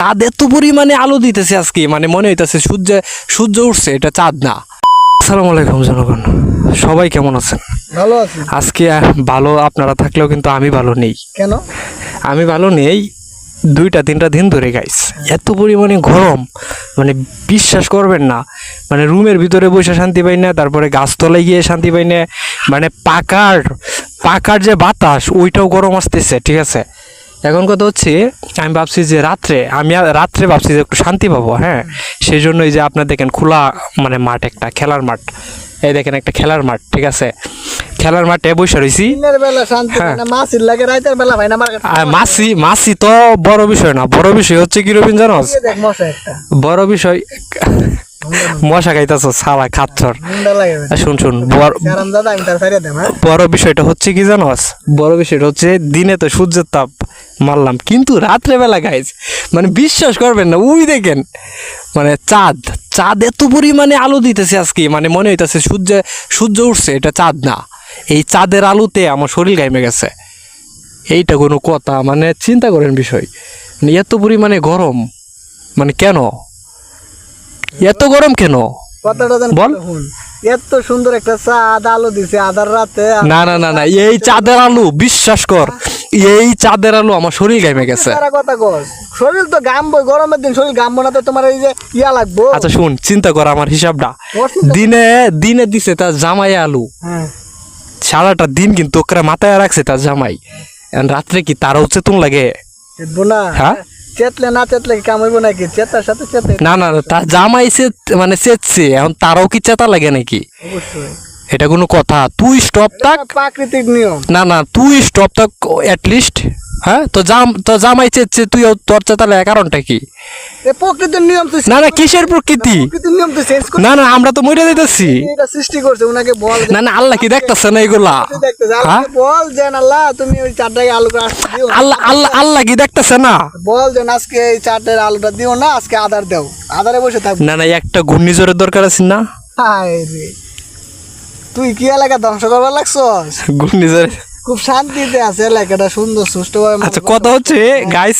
চাঁদ এত পরিমাণে আলো দিতেছে আজকে মানে মনে হইতেছে সূর্য সূর্য উঠছে এটা চাঁদ না। আসসালামু আলাইকুম জনগণ সবাই কেমন আছেন? ভালো আছি। আজকে ভালো আপনারা থাকলেও কিন্তু আমি ভালো নেই। কেন? আমি ভালো নেই দুইটা তিনটা দিন ধরে গাইস এত পরিমাণে গরম মানে বিশ্বাস করবেন না মানে রুমের ভিতরে বসে শান্তি পাই না তারপরে গাছতলায় গিয়ে শান্তি পাই না মানে পাকার পাকার যে বাতাস ওইটাও গরম আসতেছে ঠিক আছে? এখন কথা হচ্ছে আমি ভাবছি যে রাত্রে আমি আর রাত্রে ভাবছি যে একটু শান্তি পাবো হ্যাঁ? সেই জন্যই যে আপনার দেখেন খোলা মানে মাঠ একটা খেলার মাঠ। এই দেখেন একটা খেলার মাঠ ঠিক আছে? খেলার মাঠে বসে রয়েছি হ্যাঁ। মাসি মাসি তো বড় বিষয় না বড় বিষয় হচ্ছে কি রবিন জানোস এই দেখ মশা একটা। বড় বিষয় মশা খাইতেছ সালা খাচ্ছর। শুন শুন বড় হ্যাঁ? বড় বিষয়টা হচ্ছে কি জানোস বড় বিষয়টা হচ্ছে দিনে তো সূর্যের তাপ মারলাম কিন্তু রাত্রে বেলা গাইজ মানে বিশ্বাস করবেন না উই দেখেন মানে চাঁদ চাঁদ এত পরিমাণে আলো দিতেছে আজকে মানে মনে হইতেছে সূর্য সূর্য উঠছে এটা চাঁদ না। এই চাঁদের আলোতে আমার শরীর গাইমে গেছে। এইটা কোনো কথা মানে চিন্তা করেন বিষয় মানে এত পরিমাণে গরম মানে কেন? এত গরম কেন? কথাটা বল। এত সুন্দর একটা চাঁদ আলো দিছে আধার রাতে। না না না না এই চাঁদের আলো বিশ্বাস কর এই চাঁদের আলো আমার শরীর গাইমে গেছে। কথা কস। শরীর তো গামবো গরমের দিন শরীর গামবো না তো তোমার এই যে ইয়া লাগবো। আচ্ছা শুন চিন্তা কর আমার হিসাবটা। দিনে দিনে দিছে তার জামাই আলু। হ্যাঁ। সারাটা দিন কিন্তু মাথায় রাখছে তার জামাই। রাত্রে কি তারও চেতন লাগে? না। হ্যাঁ? চেতলে না চেতলে কি কাম হইবো নাকি? চেতার সাথে চেতে। না না না, তার জামাই সে মানে চেতছে এখন তারও কি চেতা লাগে নাকি? অবশ্যই। এটা কোনো কথা। তুই স্টপ থাক। প্রাকৃতিক নিয়ম। না না তুই স্টপ থাক অ্যাটলিস্ট হ্যাঁ? তো জাম তো জামাই চেতছে তুই তোর কারণটা কি? প্রকৃতির নিয়ম তুই না না কিসের প্রকৃতি? নিয়ম তুই চেঞ্জ না না আমরা তো মরে এটা সৃষ্টি করছে উনাকে বল না না আল্লাহ কি দেখতেছে না এগুলা? হ্যাঁ? বল যে আল্লাহ তুমি ওই চারটায় আলু দিও। আল্লাহ আল্লাহ আল্লাহ কি দেখতেছে না? বল যে না, আজকে এই চারটার আলুটা দিও না আজকে আদার দাও। আদারে বসে থাকব না না একটা ঘূর্ণিঝড়ের দরকার আছে না? হায় রে। তুই কি এলাকা ধ্বংস করবার লাগছস? ঘূর্ণিঝড় খুব শান্তিতে আছে এলাকাটা সুন্দর সুষ্ঠুভাবে আচ্ছা কথা হচ্ছে গাইস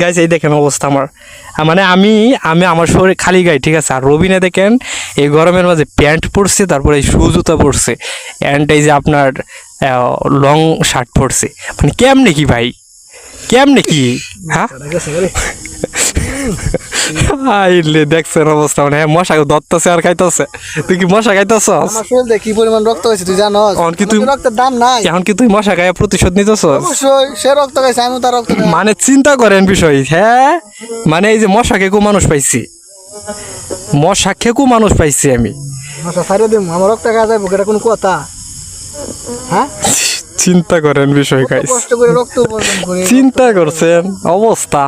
গাইস এই দেখেন অবস্থা আমার। মানে আমি আমি আমার শরীর খালি গাই ঠিক আছে? আর রবিনে দেখেন এই গরমের মাঝে প্যান্ট পরছে তারপরে এই শু জুতা পরছে অ্যান্ড এই যে আপনার লং শার্ট পরছে। মানে কেমনে কি ভাই? কেমনে কি? হ্যাঁ? আইলে দেখছেন অবস্থা মানে হ্যাঁ, মশা ধরতেছে আর খাইতেছে। তুই কি মশা খাইতেছস? আমার শরীরে কি পরিমাণ রক্ত হয়েছে তুই জানো অন কি তুই- রক্তের দাম নাই। এখন কি তুই মশা খাইয়া প্রতিশোধ অবশ্যই সে রক্ত খাইছে আমি তার রক্ত মানে চিন্তা করেন বিষয় হ্যাঁ? মানে এই যে মশা খেকু মানুষ পাইছি। মশা খেকু মানুষ পাইছি আমি। দিম আমার রক্ত খাওয়া যাব এটা কোনো কথা। হ্যাঁ? চিন্তা করেন বিষয় গাইস চিন্তা করছেন? অবস্থা।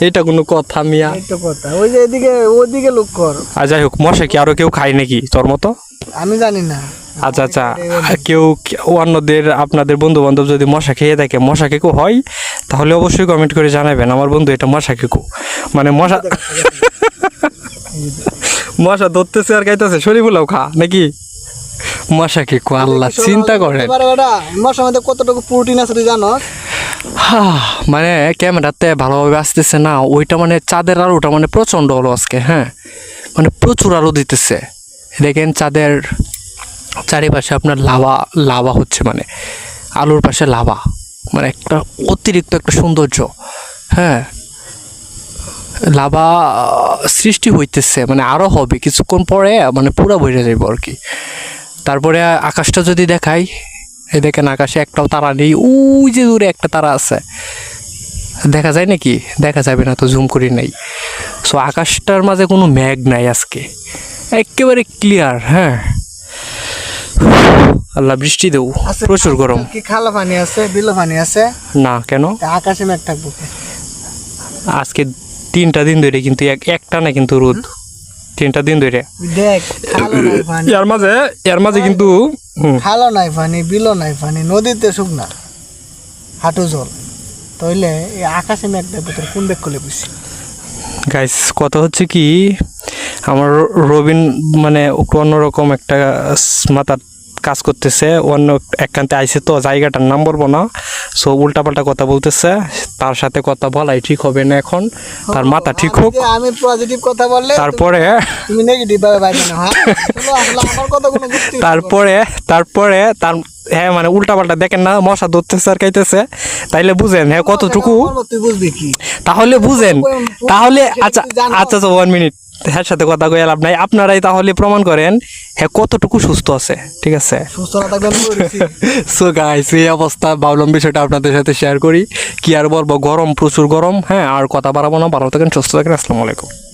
এটা কোনো কথা মিয়া। কথা। ওই যে এদিকে ওদিকে লোক কর। আর যাই হোক মশা কি আরও কেউ খায় নাকি তোর মতো? আমি জানি না। আচ্ছা আচ্ছা। কেউ অন্যদের আপনাদের বন্ধু বান্ধব যদি মশা খেয়ে থাকে মশা খেকু হয়? তাহলে অবশ্যই কমেন্ট করে জানাবেন। আমার বন্ধু এটা মশা খেকু মানে মশা মশা ধরতেছে আর খাইতেছে। শরীফুলাও খা নাকি? মশা খেকু আল্লাহ চিন্তা করেন। মশার মধ্যে কতটুকু প্রোটিন আছে তুই জানো? মানে ক্যামেরাতে ভালোভাবে আসতেছে না ওইটা মানে চাঁদের আলোটা মানে প্রচণ্ড হলো আজকে হ্যাঁ? মানে প্রচুর আলো দিতেছে। দেখেন চাঁদের চারিপাশে আপনার লাভা লাভা হচ্ছে মানে আলোর পাশে লাভা। মানে একটা অতিরিক্ত একটা সৌন্দর্য হ্যাঁ? লাভা সৃষ্টি হইতেছে মানে আরও হবে কিছুক্ষণ পরে মানে পুরা বইরে যাইব আর কি। তারপরে আকাশটা যদি দেখাই এই দেখেন আকাশে একটাও তারা নেই ওই যে দূরে একটা তারা আছে। দেখা যায় নাকি? দেখা যাবে না তো জুম করি নাই। সো আকাশটার মাঝে কোনো মেঘ নাই আজকে। একেবারে ক্লিয়ার হ্যাঁ। আল্লাহ বৃষ্টি আছে। প্রচুর গরম। কি খালা পানি আছে বিলো পানি আছে? না কেন? আকাশে মেঘ থাকব আজকে তিনটা দিন ধরে কিন্তু এক একটা না কিন্তু রোদ। তিনটা দিন ধরে দেখ খালো এর মাঝে এর মাঝে কিন্তু খালো নাই পানি বিলো নাই পানি নদীতে শুকনা হাঁটু জল। তাইলে এই আকাশে মেঘটার ভিতরে কোন বেগ করলে বুঝছি গাইস কত হচ্ছে কি আমার রবিন মানে অন্যরকম একটা মাথার কাজ করতেছে অন্য একান্তে আইসে তো জায়গাটার নাম বলব না। সো উল্টাপাল্টা কথা বলতেছে তার সাথে কথা বলাই ঠিক হবে না এখন তার মাথা ঠিক হোক। আমি পজিটিভ কথা বললে তারপরে তুমি নেগেটিভ ভাবে বাইরে না হ্যাঁ? আমার কথা কোনো তারপরে তারপরে তার হ্যাঁ মানে উল্টাপাল্টা দেখেন না মশা ধরতেছে আর খাইতেছে। তাইলে বুঝেন হ্যাঁ কতটুকু? তাহলে বুঝেন তাহলে সেটা আচ্ছা আচ্ছা ওয়ান মিনিট হ্যাঁ সাথে কথা কয়ে লাভ নাই। আপনারাই তাহলে প্রমাণ করেন হ্যাঁ কতটুকু সুস্থ আছে ঠিক আছে? সুস্থ না থাকবেন সো গাইস এই অবস্থা। ভাবলাম বিষয়টা আপনাদের সাথে শেয়ার করি। কি আর বলব? গরম প্রচুর গরম হ্যাঁ? আর কথা বাড়াবো না। ভালো থাকেন সুস্থ থাকেন। আসসালামু আলাইকুম।